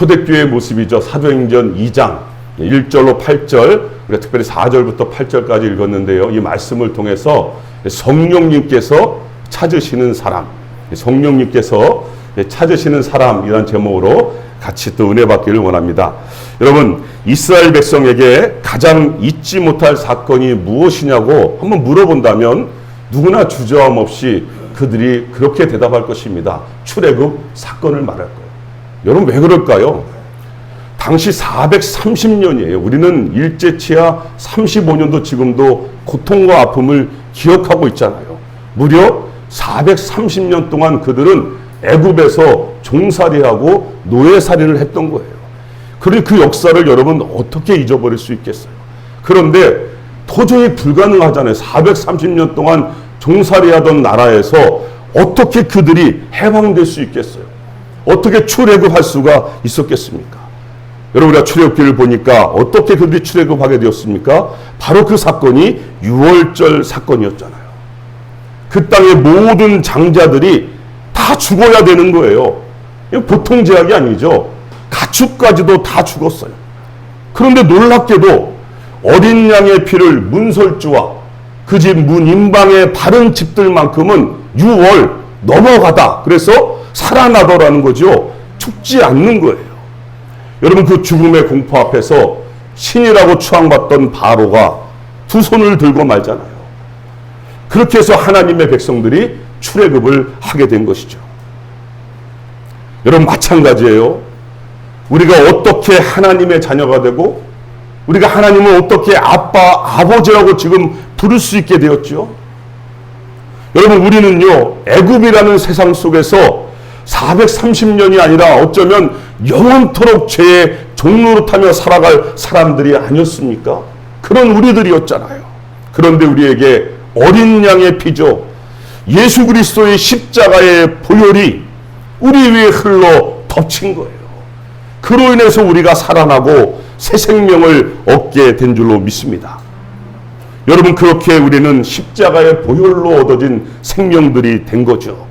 초대교회의 모습이죠. 사도행전 2장 1절로 8절, 우리가 특별히 4절부터 8절까지 읽었는데요. 이 말씀을 통해서 성령님께서 찾으시는 사람, 성령님께서 찾으시는 사람이란 제목으로 같이 또 은혜 받기를 원합니다. 여러분, 이스라엘 백성에게 가장 잊지 못할 사건이 무엇이냐고 한번 물어본다면 누구나 주저함 없이 그들이 그렇게 대답할 것입니다. 출애굽 사건을 말할 거예요. 여러분 왜 그럴까요? 당시 430년이에요. 우리는 일제치하 35년도 지금도 고통과 아픔을 기억하고 있잖아요. 무려 430년 동안 그들은 애굽에서 종살이하고 노예살이를 했던 거예요. 그리고 그 역사를 여러분 어떻게 잊어버릴 수 있겠어요? 그런데 도저히 불가능하잖아요. 430년 동안 종살이하던 나라에서 어떻게 그들이 해방될 수 있겠어요? 어떻게 출애굽할 수가 있었겠습니까? 여러분 우리가 출애굽기를 보니까 어떻게 그들이 출애굽하게 되었습니까? 바로 그 사건이 유월절 사건이었잖아요. 그 땅의 모든 장자들이 다 죽어야 되는 거예요. 보통 제약이 아니죠. 가축까지도 다 죽었어요. 그런데 놀랍게도 어린 양의 피를 문설주와 그 집 문 인방에 바른 집들만큼은 6월 넘어가다. 그래서 살아나더라는 거죠. 죽지 않는 거예요. 여러분 그 죽음의 공포 앞에서 신이라고 추앙받던 바로가 두 손을 들고 말잖아요. 그렇게 해서 하나님의 백성들이 출애굽을 하게 된 것이죠. 여러분 마찬가지예요. 우리가 어떻게 하나님의 자녀가 되고 우리가 하나님을 어떻게 아빠, 아버지라고 지금 부를 수 있게 되었죠? 여러분 우리는요 애굽이라는 세상 속에서 430년이 아니라 어쩌면 영원토록 죄의 종로로 타며 살아갈 사람들이 아니었습니까? 그런 우리들이었잖아요. 그런데 우리에게 어린 양의 피죠. 예수 그리스도의 십자가의 보혈이 우리 위에 흘러 덮친 거예요. 그로 인해서 우리가 살아나고 새 생명을 얻게 된 줄로 믿습니다. 여러분 그렇게 우리는 십자가의 보혈로 얻어진 생명들이 된 거죠.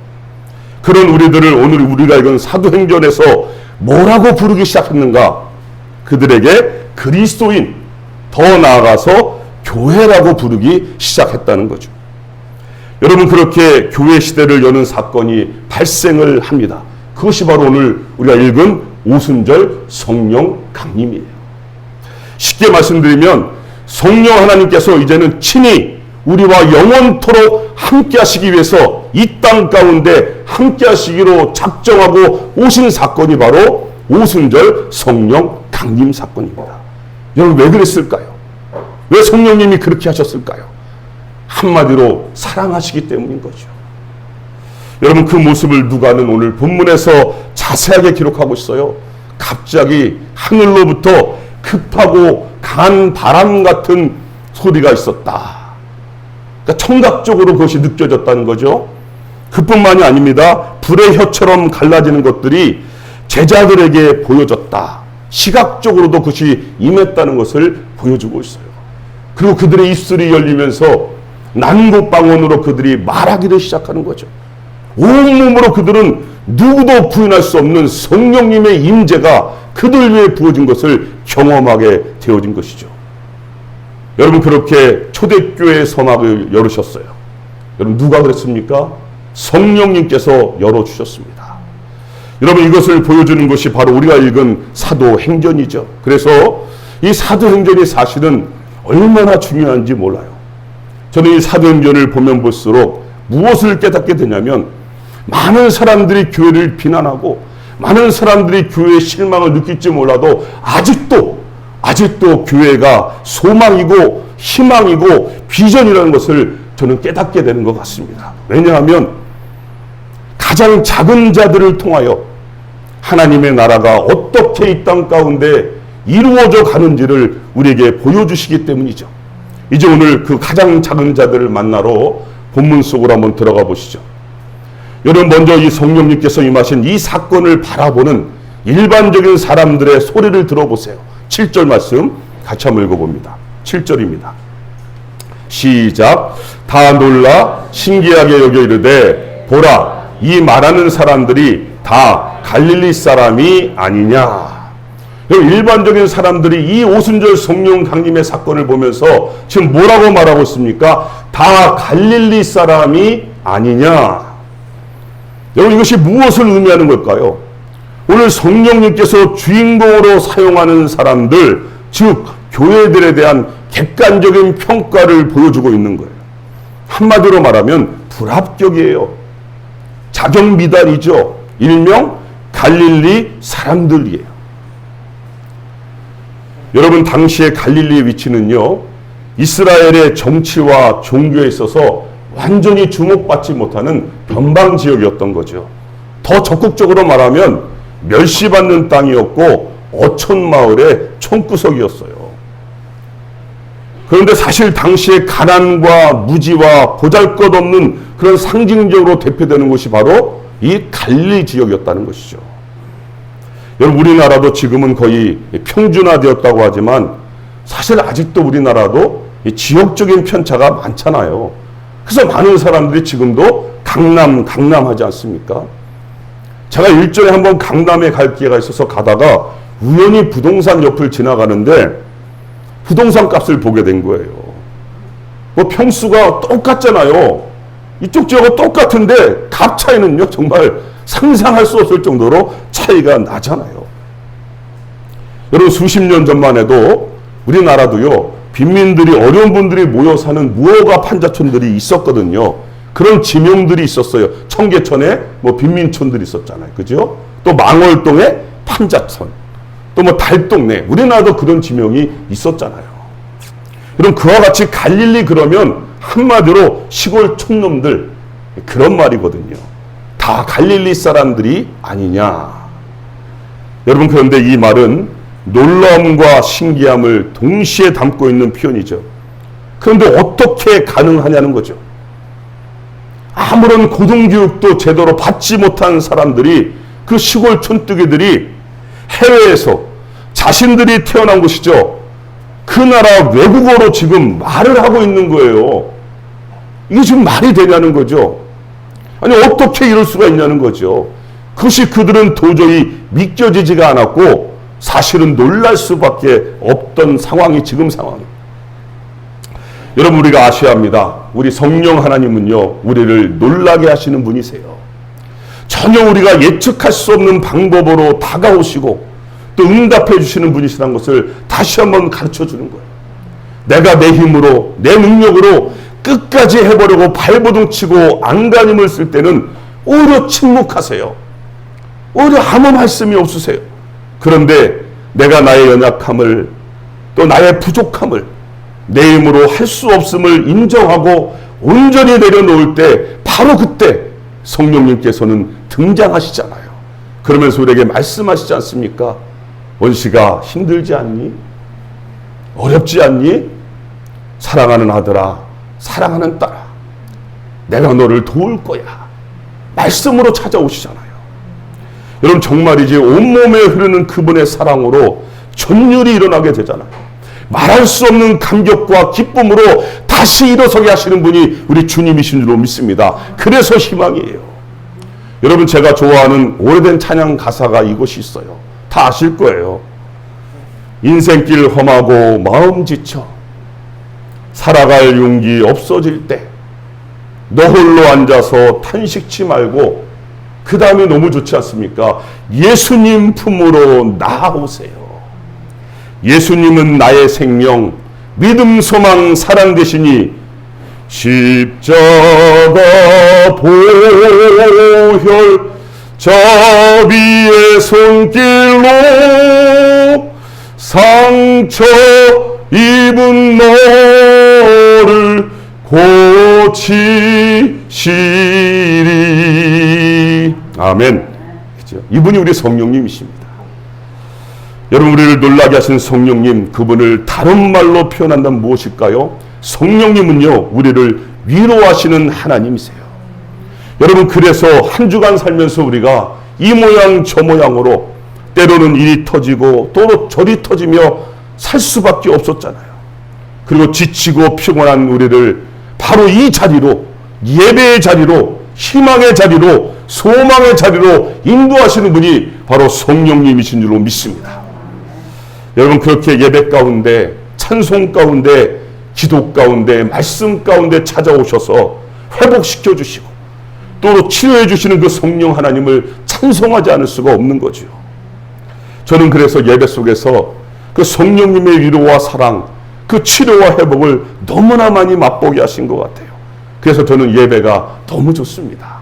그런 우리들을 오늘 우리가 읽은 사도행전에서 뭐라고 부르기 시작했는가? 그들에게 그리스도인, 더 나아가서 교회라고 부르기 시작했다는 거죠. 여러분 그렇게 교회 시대를 여는 사건이 발생을 합니다. 그것이 바로 오늘 우리가 읽은 오순절 성령 강림이에요. 쉽게 말씀드리면 성령 하나님께서 이제는 친히 우리와 영원토록 함께 하시기 위해서 이 땅 가운데 함께 하시기로 작정하고 오신 사건이 바로 오순절 성령 강림 사건입니다. 여러분 왜 그랬을까요? 왜 성령님이 그렇게 하셨을까요? 한마디로 사랑하시기 때문인 거죠. 여러분 그 모습을 누가는 오늘 본문에서 자세하게 기록하고 있어요. 갑자기 하늘로부터 급하고 강한 바람 같은 소리가 있었다. 그러니까 청각적으로 그것이 느껴졌다는 거죠. 그뿐만이 아닙니다. 불의 혀처럼 갈라지는 것들이 제자들에게 보여졌다. 시각적으로도 그것이 임했다는 것을 보여주고 있어요. 그리고 그들의 입술이 열리면서 난곡방언으로 그들이 말하기를 시작하는 거죠. 온몸으로 그들은 누구도 부인할 수 없는 성령님의 임재가 그들 위해 부어진 것을 경험하게 되어진 것이죠. 여러분 그렇게 초대교회 선악을 열으셨어요. 여러분 누가 그랬습니까? 성령님께서 열어주셨습니다. 여러분 이것을 보여주는 것이 바로 우리가 읽은 사도행전이죠. 그래서 이 사도행전이 사실은 얼마나 중요한지 몰라요. 저는 이 사도행전을 보면 볼수록 무엇을 깨닫게 되냐면 많은 사람들이 교회를 비난하고 많은 사람들이 교회의 실망을 느낄지 몰라도 아직도 아직도 교회가 소망이고 희망이고 비전이라는 것을 저는 깨닫게 되는 것 같습니다. 왜냐하면 가장 작은 자들을 통하여 하나님의 나라가 어떻게 이 땅 가운데 이루어져 가는지를 우리에게 보여주시기 때문이죠. 이제 오늘 그 가장 작은 자들을 만나러 본문 속으로 한번 들어가 보시죠. 여러분 먼저 이 성령님께서 임하신 이 사건을 바라보는 일반적인 사람들의 소리를 들어보세요. 7절 말씀 같이 한번 읽어봅니다. 7절입니다. 시작. 다 놀라 신기하게 여겨 이르되 보라 이 말하는 사람들이 다 갈릴리 사람이 아니냐. 일반적인 사람들이 이 오순절 성령 강림의 사건을 보면서 지금 뭐라고 말하고 있습니까? 다 갈릴리 사람이 아니냐? 여러분 이것이 무엇을 의미하는 걸까요? 오늘 성령님께서 주인공으로 사용하는 사람들, 즉 교회들에 대한 객관적인 평가를 보여주고 있는 거예요. 한마디로 말하면 불합격이에요. 자격 미달이죠. 일명 갈릴리 사람들이에요. 여러분 당시의 갈릴리의 위치는요. 이스라엘의 정치와 종교에 있어서 완전히 주목받지 못하는 변방 지역이었던 거죠. 더 적극적으로 말하면 멸시받는 땅이었고 어촌 마을의 총구석이었어요. 그런데 사실 당시의 가난과 무지와 보잘것없는 그런 상징적으로 대표되는 곳이 바로 이 갈리 지역이었다는 것이죠. 여러분 우리나라도 지금은 거의 평준화되었다고 하지만 사실 아직도 우리나라도 지역적인 편차가 많잖아요. 그래서 많은 사람들이 지금도 강남 강남 하지 않습니까? 제가 일전에 한번 강남에 갈 기회가 있어서 가다가 우연히 부동산 옆을 지나가는데 부동산 값을 보게 된 거예요. 뭐 평수가 똑같잖아요. 이쪽 지역은 똑같은데 값 차이는요 정말 상상할 수 없을 정도로 차이가 나잖아요. 여러분 수십 년 전만 해도 우리나라도요 빈민들이 어려운 분들이 모여 사는 무허가 판자촌들이 있었거든요. 그런 지명들이 있었어요. 청계천에 뭐 빈민촌들이 있었잖아요. 그죠? 또 망월동에 판자촌. 또 뭐 달동네. 우리나라도 그런 지명이 있었잖아요. 그럼 그와 같이 갈릴리 그러면 한마디로 시골 촌놈들 그런 말이거든요. 다 갈릴리 사람들이 아니냐. 여러분 그런데 이 말은 놀라움과 신기함을 동시에 담고 있는 표현이죠. 그런데 어떻게 가능하냐는 거죠. 아무런 고등교육도 제대로 받지 못한 사람들이 그 시골 촌뜨기들이 해외에서 자신들이 태어난 곳이죠. 그 나라 외국어로 지금 말을 하고 있는 거예요. 이게 지금 말이 되냐는 거죠. 아니, 어떻게 이럴 수가 있냐는 거죠. 그것이 그들은 도저히 믿겨지지가 않았고, 사실은 놀랄 수밖에 없던 상황이 지금 상황입니다. 여러분, 우리가 아셔야 합니다. 우리 성령 하나님은요, 우리를 놀라게 하시는 분이세요. 전혀 우리가 예측할 수 없는 방법으로 다가오시고, 또 응답해 주시는 분이시라는 것을 다시 한번 가르쳐 주는 거예요. 내가 내 힘으로, 내 능력으로 끝까지 해보려고 발버둥 치고 안간힘을 쓸 때는 오히려 침묵하세요. 오히려 아무 말씀이 없으세요. 그런데 내가 나의 연약함을 또 나의 부족함을 내 힘으로 할 수 없음을 인정하고 온전히 내려놓을 때 바로 그때 성령님께서는 등장하시잖아요. 그러면서 우리에게 말씀하시지 않습니까? 원시가 힘들지 않니? 어렵지 않니? 사랑하는 아들아, 사랑하는 딸아, 내가 너를 도울 거야. 말씀으로 찾아오시잖아요. 여러분 정말이지 온몸에 흐르는 그분의 사랑으로 전율이 일어나게 되잖아요. 말할 수 없는 감격과 기쁨으로 다시 일어서게 하시는 분이 우리 주님이신 줄로 믿습니다. 그래서 희망이에요. 여러분 제가 좋아하는 오래된 찬양 가사가 이것이 있어요. 다 아실 거예요. 인생길 험하고 마음 지쳐 살아갈 용기 없어질 때 너 홀로 앉아서 탄식치 말고 그 다음에 너무 좋지 않습니까? 예수님 품으로 나아오세요. 예수님은 나의 생명, 믿음, 소망, 사랑 되시니 십자가 보혈 자비의 손길로 상처 입은 너를 고치시리. 아멘. 그죠? 이분이 우리 성령님이십니다. 여러분, 우리를 놀라게 하신 성령님, 그분을 다른 말로 표현한다면 무엇일까요? 성령님은요, 우리를 위로하시는 하나님이세요. 여러분, 그래서 한 주간 살면서 우리가 이 모양 저 모양으로 때로는 일이 터지고 또 저리 터지며 살 수밖에 없었잖아요. 그리고 지치고 피곤한 우리를 바로 이 자리로 예배의 자리로 희망의 자리로 소망의 자리로 인도하시는 분이 바로 성령님이신 줄로 믿습니다. 여러분 그렇게 예배 가운데 찬송 가운데 기도 가운데 말씀 가운데 찾아오셔서 회복시켜 주시고 또 치료해 주시는 그 성령 하나님을 찬송하지 않을 수가 없는 거죠. 저는 그래서 예배 속에서 그 성령님의 위로와 사랑, 그 치료와 회복을 너무나 많이 맛보게 하신 것 같아요. 그래서 저는 예배가 너무 좋습니다.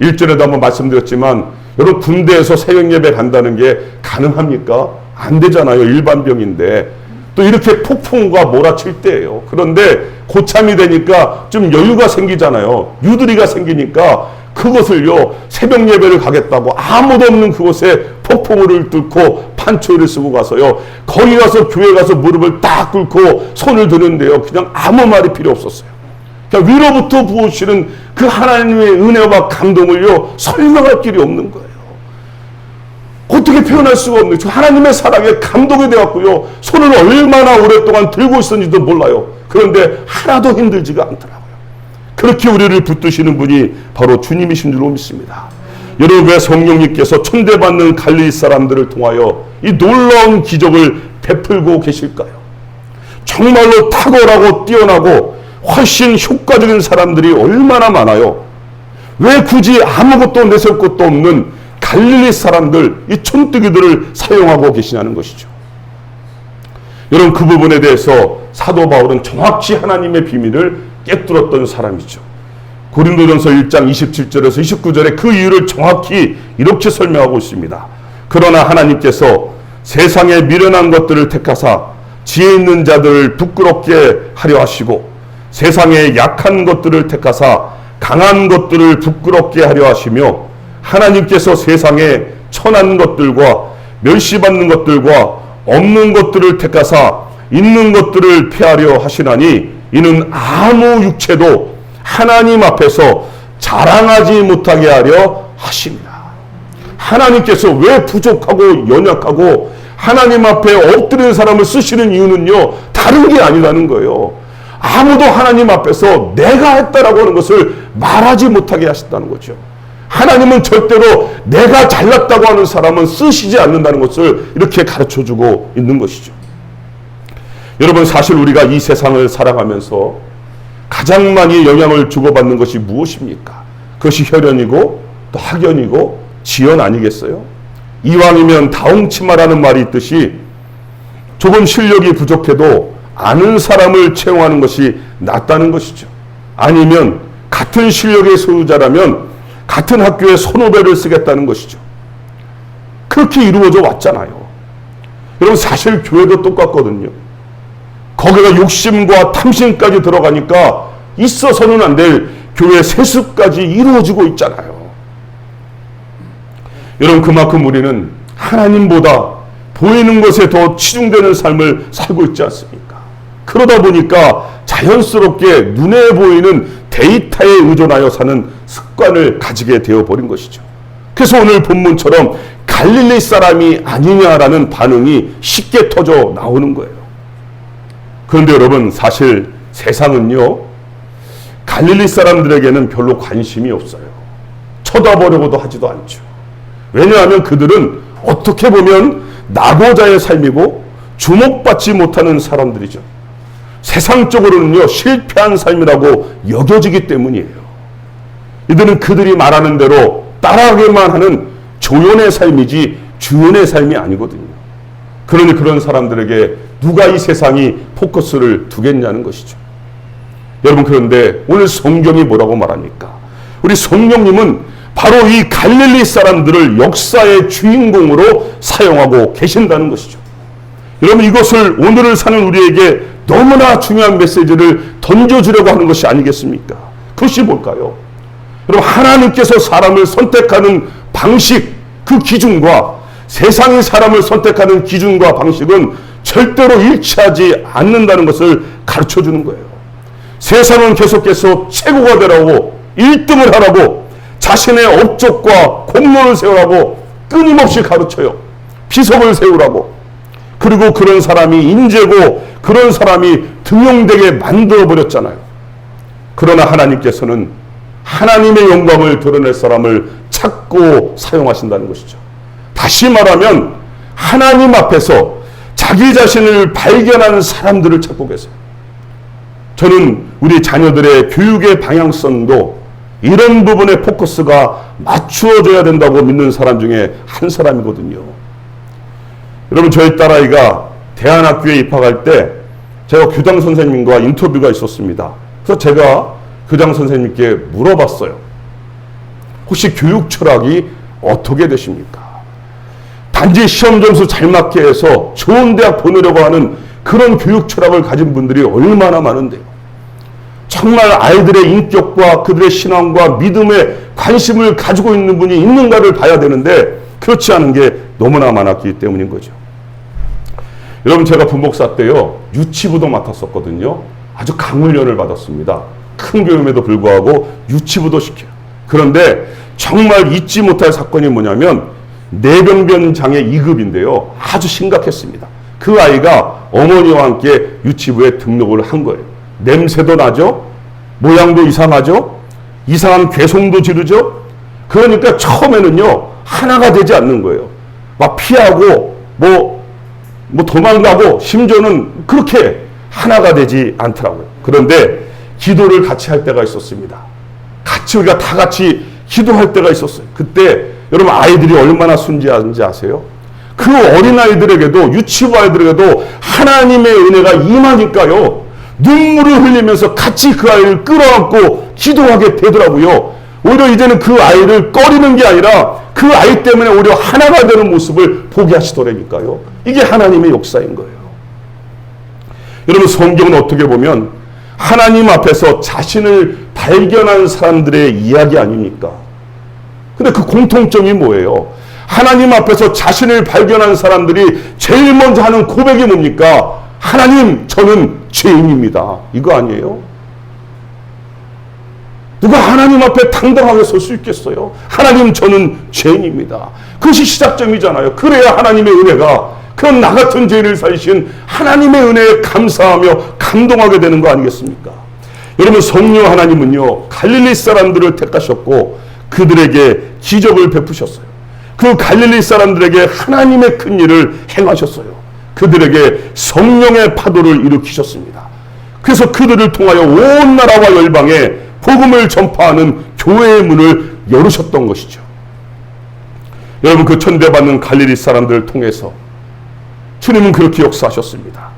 일전에도 한번 말씀드렸지만 여러분 군대에서 새벽 예배 간다는 게 가능합니까? 안 되잖아요. 일반 병인데. 또 이렇게 폭풍과 몰아칠 때예요. 그런데 고참이 되니까 좀 여유가 생기잖아요. 유두리가 생기니까 그것을요 새벽 예배를 가겠다고 아무도 없는 그곳에 폭풍우를 뚫고 판초를 쓰고 가서요 거기 가서 교회 가서 무릎을 딱 꿇고 손을 드는데요 그냥 아무 말이 필요 없었어요. 그러니까 위로부터 부으시는 그 하나님의 은혜와 감동을요 설명할 길이 없는 거예요. 어떻게 표현할 수가 없는 저 하나님의 사랑에 감동이 되었고요. 손을 얼마나 오랫동안 들고 있었는지도 몰라요. 그런데 하나도 힘들지가 않더라고요. 그렇게 우리를 붙드시는 분이 바로 주님이신 줄로 믿습니다. 여러분 왜 성령님께서 천대받는 갈릴리 사람들을 통하여 이 놀라운 기적을 베풀고 계실까요? 정말로 탁월하고 뛰어나고 훨씬 효과적인 사람들이 얼마나 많아요. 왜 굳이 아무것도 내세울 것도 없는 갈릴리 사람들, 이 촌뜨기들을 사용하고 계시냐는 것이죠. 여러분 그 부분에 대해서 사도 바울은 정확히 하나님의 비밀을 깨뚫었던 사람이죠. 고린도전서 1장 27절에서 29절에 그 이유를 정확히 이렇게 설명하고 있습니다. 그러나 하나님께서 세상의 미련한 것들을 택하사 지혜 있는 자들을 부끄럽게 하려 하시고 세상의 약한 것들을 택하사 강한 것들을 부끄럽게 하려 하시며 하나님께서 세상에 천한 것들과 멸시받는 것들과 없는 것들을 택하사 있는 것들을 피하려 하시나니 이는 아무 육체도 하나님 앞에서 자랑하지 못하게 하려 하십니다. 하나님께서 왜 부족하고 연약하고 하나님 앞에 엎드리는 사람을 쓰시는 이유는요, 다른 게 아니라는 거예요. 아무도 하나님 앞에서 내가 했다라고 하는 것을 말하지 못하게 하신다는 거죠. 하나님은 절대로 내가 잘났다고 하는 사람은 쓰시지 않는다는 것을 이렇게 가르쳐 주고 있는 것이죠. 여러분, 사실 우리가 이 세상을 살아가면서 가장 많이 영향을 주고받는 것이 무엇입니까? 그것이 혈연이고 또 학연이고 지연 아니겠어요? 이왕이면 다홍치마라는 말이 있듯이 조금 실력이 부족해도 아는 사람을 채용하는 것이 낫다는 것이죠. 아니면 같은 실력의 소유자라면 같은 학교에 선후배를 쓰겠다는 것이죠. 그렇게 이루어져 왔잖아요. 여러분 사실 교회도 똑같거든요. 거기가 욕심과 탐심까지 들어가니까 있어서는 안 될 교회 세습까지 이루어지고 있잖아요. 여러분 그만큼 우리는 하나님보다 보이는 것에 더 치중되는 삶을 살고 있지 않습니까? 그러다 보니까 자연스럽게 눈에 보이는 데이터에 의존하여 사는 습관을 가지게 되어 버린 것이죠. 그래서 오늘 본문처럼 갈릴리 사람이 아니냐라는 반응이 쉽게 터져 나오는 거예요. 그런데 여러분 사실 세상은요 갈릴리 사람들에게는 별로 관심이 없어요. 쳐다보려고도 하지도 않죠. 왜냐하면 그들은 어떻게 보면 낙오자의 삶이고 주목받지 못하는 사람들이죠. 세상적으로는요 실패한 삶이라고 여겨지기 때문이에요. 이들은 그들이 말하는 대로 따라하기만 하는 조연의 삶이지 주연의 삶이 아니거든요. 그러니 그런 사람들에게 누가 이 세상이 포커스를 두겠냐는 것이죠. 여러분 그런데 오늘 성경이 뭐라고 말합니까? 우리 성령님은 바로 이 갈릴리 사람들을 역사의 주인공으로 사용하고 계신다는 것이죠. 여러분 이것을 오늘을 사는 우리에게 너무나 중요한 메시지를 던져주려고 하는 것이 아니겠습니까? 그것이 뭘까요? 여러분 하나님께서 사람을 선택하는 방식, 그 기준과 세상이 사람을 선택하는 기준과 방식은 절대로 일치하지 않는다는 것을 가르쳐 주는 거예요. 세상은 계속해서 최고가 되라고 1등을 하라고 자신의 업적과 공로를 세우라고 끊임없이 가르쳐요. 비석을 세우라고. 그리고 그런 사람이 인재고 그런 사람이 등용되게 만들어 버렸잖아요. 그러나 하나님께서는 하나님의 영광을 드러낼 사람을 찾고 사용하신다는 것이죠. 다시 말하면 하나님 앞에서 자기 자신을 발견하는 사람들을 찾고 계세요. 저는 우리 자녀들의 교육의 방향성도 이런 부분에 포커스가 맞추어져야 된다고 믿는 사람 중에 한 사람이거든요. 여러분, 저희 딸아이가 대안학교에 입학할 때 제가 교장 선생님과 인터뷰가 있었습니다. 그래서 제가 교장 선생님께 물어봤어요. 혹시 교육 철학이 어떻게 되십니까? 단지 시험 점수 잘 맞게 해서 좋은 대학 보내려고 하는 그런 교육 철학을 가진 분들이 얼마나 많은데요. 정말 아이들의 인격과 그들의 신앙과 믿음에 관심을 가지고 있는 분이 있는가를 봐야 되는데 그렇지 않은 게 너무나 많았기 때문인 거죠. 여러분 제가 분복사 때요 유치부도 맡았었거든요. 아주 강훈련을 받았습니다. 큰 교육에도 불구하고 유치부도 시켜요. 그런데 정말 잊지 못할 사건이 뭐냐면 뇌병변 장애 2급인데요. 아주 심각했습니다. 그 아이가 어머니와 함께 유치부에 등록을 한 거예요. 냄새도 나죠? 모양도 이상하죠? 이상한 괴송도 지르죠? 그러니까 처음에는요, 하나가 되지 않는 거예요. 막 피하고, 뭐, 뭐 도망가고, 심지어는 그렇게 하나가 되지 않더라고요. 그런데 기도를 같이 할 때가 있었습니다. 같이 우리가 다 같이 기도할 때가 있었어요. 그때 여러분 아이들이 얼마나 순지한지 아세요? 그 어린아이들에게도 유치부 아이들에게도 하나님의 은혜가 임하니까요. 눈물을 흘리면서 같이 그 아이를 끌어안고 기도하게 되더라고요. 오히려 이제는 그 아이를 꺼리는 게 아니라 그 아이 때문에 오히려 하나가 되는 모습을 보게 하시더라니까요. 이게 하나님의 역사인 거예요. 여러분 성경은 어떻게 보면 하나님 앞에서 자신을 발견한 사람들의 이야기 아닙니까? 근데 그 공통점이 뭐예요? 하나님 앞에서 자신을 발견한 사람들이 제일 먼저 하는 고백이 뭡니까? 하나님, 저는 죄인입니다. 이거 아니에요? 누가 하나님 앞에 당당하게 설 수 있겠어요? 하나님, 저는 죄인입니다. 그것이 시작점이잖아요. 그래야 하나님의 은혜가 그런 나 같은 죄인을 살리신 하나님의 은혜에 감사하며 감동하게 되는 거 아니겠습니까? 여러분, 성령 하나님은요, 갈릴리 사람들을 택하셨고, 그들에게 기적을 베푸셨어요. 그 갈릴리 사람들에게 하나님의 큰 일을 행하셨어요. 그들에게 성령의 파도를 일으키셨습니다. 그래서 그들을 통하여 온 나라와 열방에 복음을 전파하는 교회의 문을 열으셨던 것이죠. 여러분 그 천대받는 갈릴리 사람들을 통해서 주님은 그렇게 역사하셨습니다.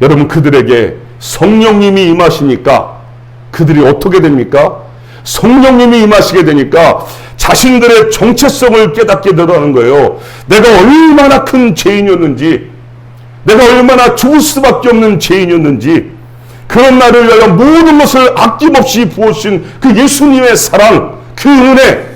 여러분 그들에게 성령님이 임하시니까 그들이 어떻게 됩니까? 성령님이 임하시게 되니까 자신들의 정체성을 깨닫게 되더라는 거예요. 내가 얼마나 큰 죄인이었는지, 내가 얼마나 죽을 수밖에 없는 죄인이었는지, 그런 나를 위하여 모든 것을 아낌없이 부어주신 그 예수님의 사랑, 그 은혜,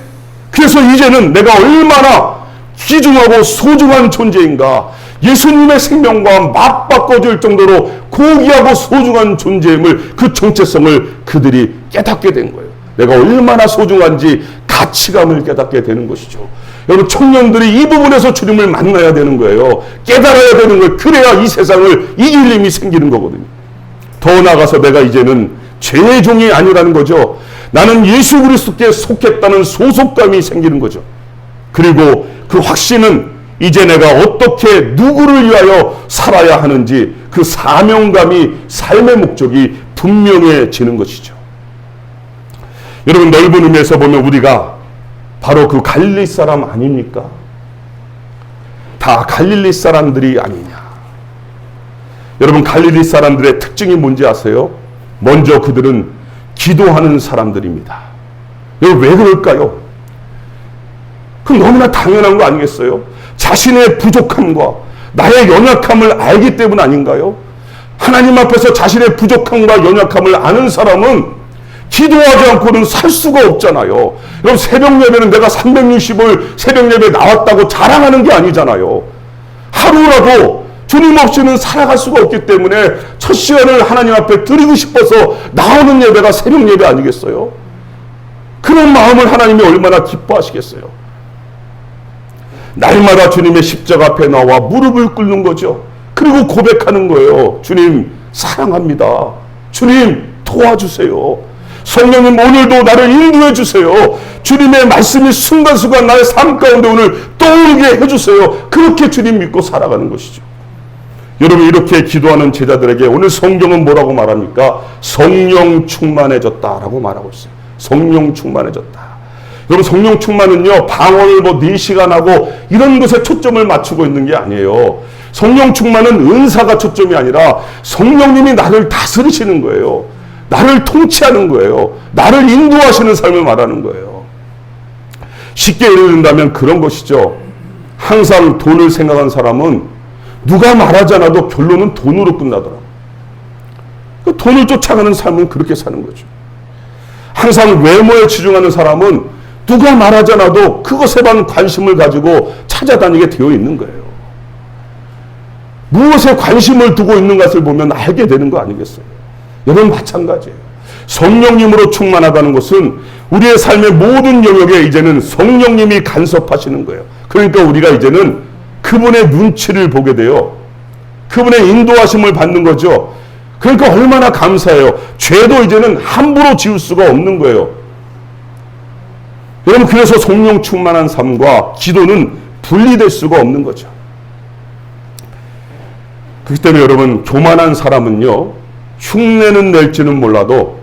그래서 이제는 내가 얼마나 귀중하고 소중한 존재인가, 예수님의 생명과 맞바꿔질 정도로 고귀하고 소중한 존재임을 그 정체성을 그들이 깨닫게 된 거예요. 내가 얼마나 소중한지 가치감을 깨닫게 되는 것이죠. 여러분 청년들이 이 부분에서 주님을 만나야 되는 거예요. 깨달아야 되는 거예요. 그래야 이 세상을 이길 힘이 생기는 거거든요. 더 나아가서 내가 이제는 죄의 종이 아니라는 거죠. 나는 예수 그리스도께 속했다는 소속감이 생기는 거죠. 그리고 그 확신은 이제 내가 어떻게 누구를 위하여 살아야 하는지 그 사명감이 삶의 목적이 분명해지는 것이죠. 여러분 넓은 의미에서 보면 우리가 바로 그 갈릴리 사람 아닙니까? 다 갈릴리 사람들이 아니냐. 여러분 갈릴리 사람들의 특징이 뭔지 아세요? 먼저 그들은 기도하는 사람들입니다. 왜 그럴까요? 그 너무나 당연한 거 아니겠어요? 자신의 부족함과 나의 연약함을 알기 때문 아닌가요? 하나님 앞에서 자신의 부족함과 연약함을 아는 사람은 기도하지 않고는 살 수가 없잖아요. 여러분 새벽 예배는 내가 360을 새벽 예배 나왔다고 자랑하는 게 아니잖아요. 하루라도 주님 없이는 살아갈 수가 없기 때문에 첫 시간을 하나님 앞에 드리고 싶어서 나오는 예배가 새벽 예배 아니겠어요? 그런 마음을 하나님이 얼마나 기뻐하시겠어요? 날마다 주님의 십자가 앞에 나와 무릎을 꿇는 거죠. 그리고 고백하는 거예요. 주님 사랑합니다. 주님 도와주세요. 성령님 오늘도 나를 인도해 주세요. 주님의 말씀이 순간순간 나의 삶 가운데 오늘 떠오르게 해주세요. 그렇게 주님 믿고 살아가는 것이죠. 여러분 이렇게 기도하는 제자들에게 오늘 성경은 뭐라고 말합니까? 성령 충만해졌다라고 말하고 있어요. 성령 충만해졌다. 여러분 성령 충만은요 방언을 뭐 4시간 하고 이런 것에 초점을 맞추고 있는 게 아니에요. 성령 충만은 은사가 초점이 아니라 성령님이 나를 다스리시는 거예요. 나를 통치하는 거예요. 나를 인도하시는 삶을 말하는 거예요. 쉽게 예를 든다면 그런 것이죠. 항상 돈을 생각한 사람은 누가 말하지 않아도 결론은 돈으로 끝나더라. 그 돈을 쫓아가는 삶은 그렇게 사는 거죠. 항상 외모에 치중하는 사람은 누가 말하지 않아도 그것에만 관심을 가지고 찾아다니게 되어 있는 거예요. 무엇에 관심을 두고 있는 것을 보면 알게 되는 거 아니겠어요? 여러분 마찬가지예요. 성령님으로 충만하다는 것은 우리의 삶의 모든 영역에 이제는 성령님이 간섭하시는 거예요. 그러니까 우리가 이제는 그분의 눈치를 보게 돼요. 그분의 인도하심을 받는 거죠. 그러니까 얼마나 감사해요. 죄도 이제는 함부로 지을 수가 없는 거예요. 여러분 그래서 성령 충만한 삶과 기도는 분리될 수가 없는 거죠. 그렇기 때문에 여러분 교만한 사람은요 흉내는 낼지는 몰라도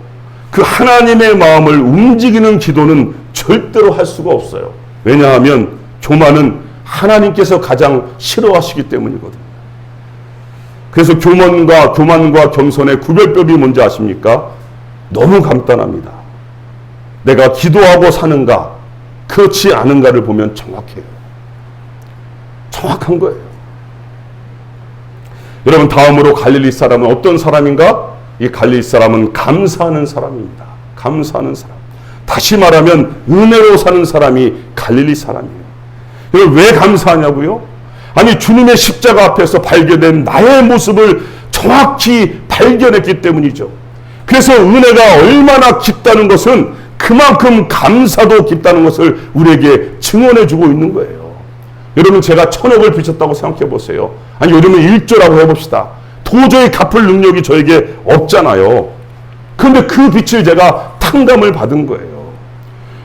그 하나님의 마음을 움직이는 기도는 절대로 할 수가 없어요. 왜냐하면 교만은 하나님께서 가장 싫어하시기 때문이거든요. 그래서 교만과 교만과 겸손의 구별법이 뭔지 아십니까? 너무 간단합니다. 내가 기도하고 사는가, 그렇지 않은가를 보면 정확해요. 정확한 거예요. 여러분 다음으로 갈릴리 사람은 어떤 사람인가? 이 갈릴리 사람은 감사하는 사람입니다. 감사하는 사람. 다시 말하면 은혜로 사는 사람이 갈릴리 사람이에요. 여러분 왜 감사하냐고요? 아니 주님의 십자가 앞에서 발견된 나의 모습을 정확히 발견했기 때문이죠. 그래서 은혜가 얼마나 깊다는 것은 그만큼 감사도 깊다는 것을 우리에게 증언해 주고 있는 거예요. 여러분 제가 천억을 비쳤다고 생각해 보세요. 아니 여러분 일조라고 해봅시다. 도저히 갚을 능력이 저에게 없잖아요. 그런데 그 빛을 제가 탕감을 받은 거예요.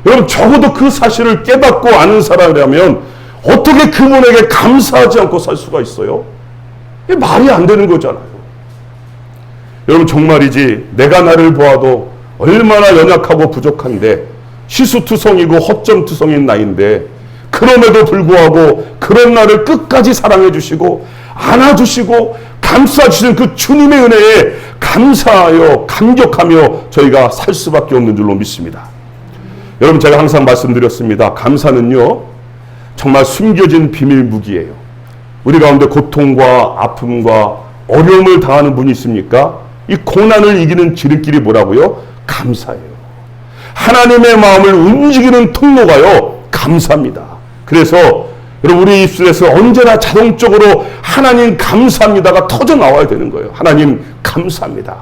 여러분 적어도 그 사실을 깨닫고 아는 사람이라면 어떻게 그분에게 감사하지 않고 살 수가 있어요? 이게 말이 안 되는 거잖아요. 여러분 정말이지 내가 나를 보아도 얼마나 연약하고 부족한데 시수투성이고 허점투성인 나인데 그럼에도 불구하고 그런 나를 끝까지 사랑해 주시고 안아주시고 감싸주시는 그 주님의 은혜에 감사하여 감격하며 저희가 살 수밖에 없는 줄로 믿습니다. 여러분 제가 항상 말씀드렸습니다. 감사는요 정말 숨겨진 비밀 무기예요. 우리 가운데 고통과 아픔과 어려움을 당하는 분이 있습니까? 이 고난을 이기는 지름길이 뭐라고요? 감사예요. 하나님의 마음을 움직이는 통로가요 감사입니다. 그래서 여러분 우리 입술에서 언제나 자동적으로 하나님 감사합니다가 터져 나와야 되는 거예요. 하나님 감사합니다.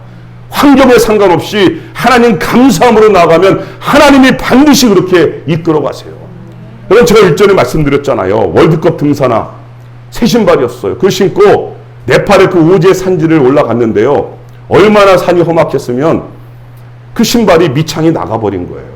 환경에 상관없이 하나님 감사함으로 나아가면 하나님이 반드시 그렇게 이끌어 가세요. 여러분 제가 일전에 말씀드렸잖아요. 월드컵 등산화 새 신발이었어요. 그 신고 네팔의 그 오제 산지를 올라갔는데요. 얼마나 산이 험악했으면 그 신발이 밑창이 나가버린 거예요.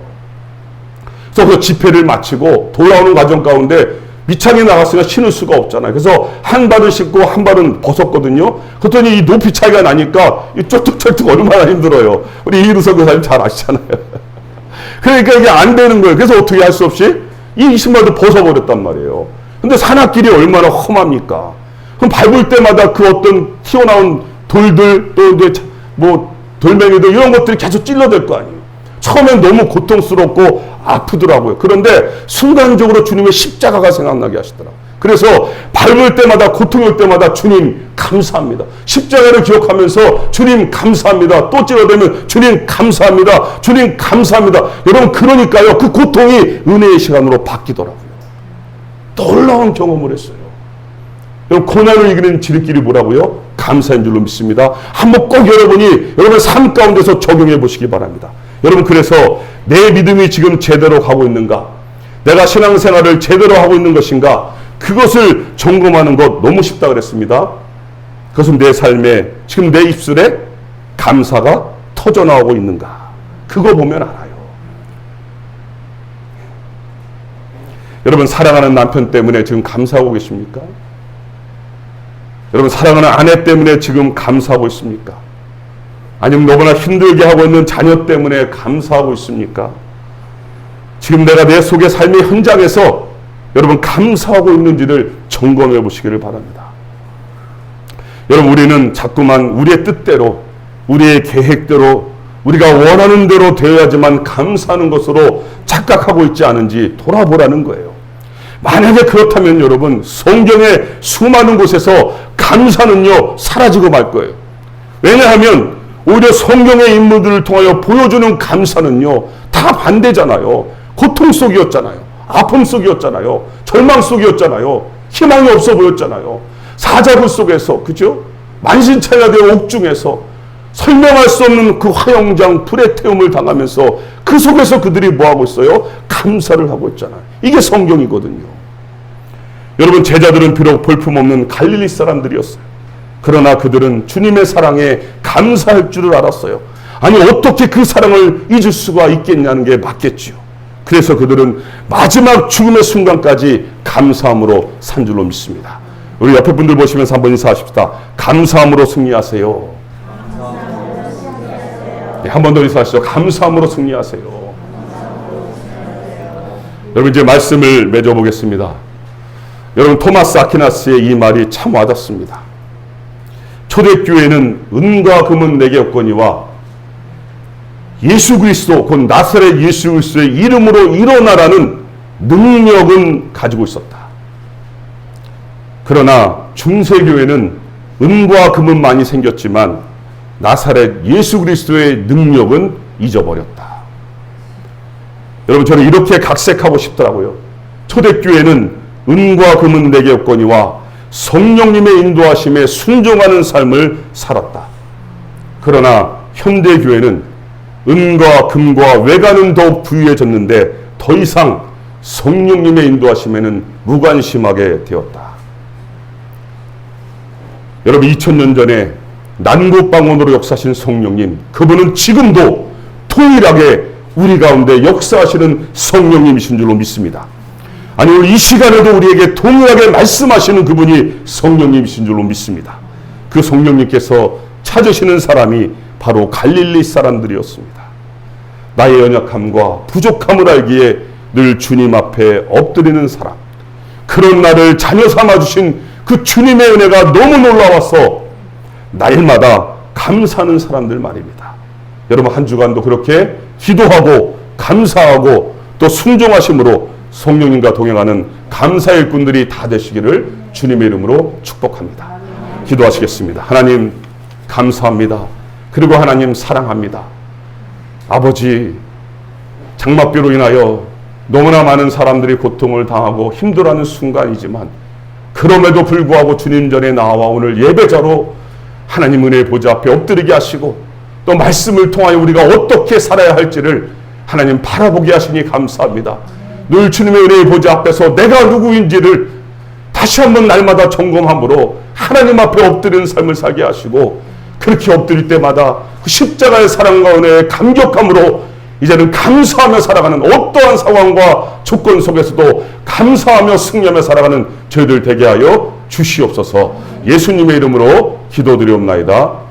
그래서 그 집회를 마치고 돌아오는 과정 가운데 밑창이 나갔으니까 신을 수가 없잖아요. 그래서 한 발을 신고 한 발은 벗었거든요. 그랬더니 이 높이 차이가 나니까 이 쫄뚝쫄뚝 얼마나 힘들어요. 우리 이루석 교사님 잘 아시잖아요. 그러니까 이게 안 되는 거예요. 그래서 어떻게 할 수 없이 이 신발도 벗어버렸단 말이에요. 근데 산악길이 얼마나 험합니까? 그럼 밟을 때마다 그 어떤 튀어나온 돌들 또 이제 뭐 돌멩이들 이런 것들이 계속 찔러댈 거 아니에요. 처음엔 너무 고통스럽고 아프더라고요. 그런데 순간적으로 주님의 십자가가 생각나게 하시더라. 그래서 밟을 때마다 고통이 올 때마다 주님 감사합니다. 십자가를 기억하면서 주님 감사합니다. 또 찔러대면 주님 감사합니다. 주님 감사합니다. 여러분 그러니까요. 그 고통이 은혜의 시간으로 바뀌더라고요. 놀라운 경험을 했어요. 여러분 고난을 이기는 지름길이 뭐라고요? 감사인 줄로 믿습니다. 한번 꼭 여러분이 여러분 삶 가운데서 적용해 보시기 바랍니다. 여러분 그래서 내 믿음이 지금 제대로 가고 있는가? 내가 신앙생활을 제대로 하고 있는 것인가? 그것을 점검하는 것 너무 쉽다 그랬습니다. 그것은 내 삶에 지금 내 입술에 감사가 터져 나오고 있는가? 그거 보면 알아요. 여러분 사랑하는 남편 때문에 지금 감사하고 계십니까? 여러분 사랑하는 아내 때문에 지금 감사하고 있습니까? 아니면 너무나 힘들게 하고 있는 자녀 때문에 감사하고 있습니까? 지금 내가 내 속의 삶의 현장에서 여러분 감사하고 있는지를 점검해 보시기를 바랍니다. 여러분 우리는 자꾸만 우리의 뜻대로 우리의 계획대로 우리가 원하는 대로 되어야지만 감사하는 것으로 착각하고 있지 않은지 돌아보라는 거예요. 만약에 그렇다면 여러분 성경의 수많은 곳에서 감사는요 사라지고 말 거예요. 왜냐하면 오히려 성경의 인물들을 통하여 보여주는 감사는요 다 반대잖아요. 고통 속이었잖아요. 아픔 속이었잖아요. 절망 속이었잖아요. 희망이 없어 보였잖아요. 사자굴 속에서 그죠? 만신창이가 되어 옥중에서 설명할 수 없는 그 화영장 불의 태움을 당하면서 그 속에서 그들이 뭐 하고 있어요? 감사를 하고 있잖아요. 이게 성경이거든요. 여러분 제자들은 비록 볼품없는 갈릴리 사람들이었어요. 그러나 그들은 주님의 사랑에 감사할 줄을 알았어요. 아니 어떻게 그 사랑을 잊을 수가 있겠냐는 게 맞겠지요. 그래서 그들은 마지막 죽음의 순간까지 감사함으로 산 줄로 믿습니다. 우리 옆에 분들 보시면서 한번 인사하십시다. 감사함으로 승리하세요. 네, 한번 더 인사하시죠. 감사함으로 승리하세요. 여러분 이제 말씀을 맺어 보겠습니다. 여러분 토마스 아퀴나스의 이 말이 참 와닿습니다. 초대교회는 은과 금은 내게 없거니와 예수 그리스도 곧 나사렛 예수 그리스도의 이름으로 일어나라는 능력은 가지고 있었다. 그러나 중세교회는 은과 금은 많이 생겼지만 나사렛 예수 그리스도의 능력은 잊어버렸다. 여러분 저는 이렇게 각색하고 싶더라고요. 초대교회는 은과 금은 내게 없거니와 성령님의 인도하심에 순종하는 삶을 살았다. 그러나 현대교회는 은과 금과 외관은 더욱 부유해졌는데 더 이상 성령님의 인도하심에는 무관심하게 되었다. 여러분 2000년 전에 난국방언으로 역사하신 성령님 그분은 지금도 통일하게 우리 가운데 역사하시는 성령님이신 줄로 믿습니다. 아니 오늘 이 시간에도 우리에게 동일하게 말씀하시는 그분이 성령님이신 줄로 믿습니다. 그 성령님께서 찾으시는 사람이 바로 갈릴리 사람들이었습니다. 나의 연약함과 부족함을 알기에 늘 주님 앞에 엎드리는 사람. 그런 나를 자녀 삼아 주신 그 주님의 은혜가 너무 놀라워서 날마다 감사하는 사람들 말입니다. 여러분 한 주간도 그렇게 기도하고 감사하고 또 순종하심으로 성령님과 동행하는 감사의 일꾼들이 다 되시기를 주님의 이름으로 축복합니다. 기도하시겠습니다. 하나님 감사합니다. 그리고 하나님 사랑합니다. 아버지 장마비로 인하여 너무나 많은 사람들이 고통을 당하고 힘들어하는 순간이지만 그럼에도 불구하고 주님 전에 나와 오늘 예배자로 하나님 은혜의 보좌 앞에 엎드리게 하시고 또 말씀을 통하여 우리가 어떻게 살아야 할지를 하나님 바라보게 하시니 감사합니다. 늘 주님의 은혜의 보좌 앞에서 내가 누구인지를 다시 한번 날마다 점검함으로 하나님 앞에 엎드리는 삶을 살게 하시고 그렇게 엎드릴 때마다 그 십자가의 사랑과 은혜의 감격함으로 이제는 감사하며 살아가는 어떠한 상황과 조건 속에서도 감사하며 승리하며 살아가는 저희들 되게 하여 주시옵소서 예수님의 이름으로 기도드리옵나이다.